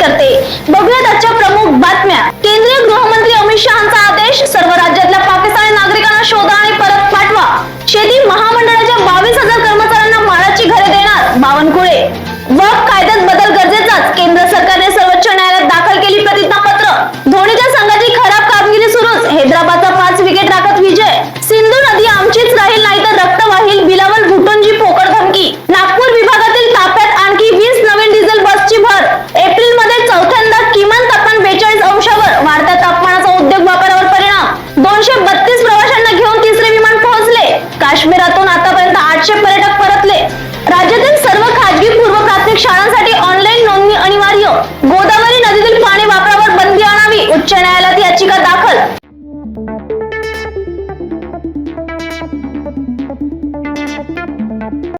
करते. बघूयात आजच्या प्रमुख बातम्या. केंद्रीय गृहमंत्री अमित शहाचा आदेश सर्व राज्यातल्या पाकिस्तानी नागरिकांना शोधा आणि परत पाठवा. शेती महामंडळाच्या बावीस हजार कर्मचाऱ्यांना माळाची घरे देणार बावनकुळे. वक कायद्यात बदल गरजेचाच केंद्र राज्यातील सर्व खाजगी पूर्व प्राथमिक शाळांसाठी ऑनलाईन नोंदणी अनिवार्य. गोदावरी नदीतील पाणी वापरावर बंदी आणावी उच्च न्यायालयात याचिका दाखल.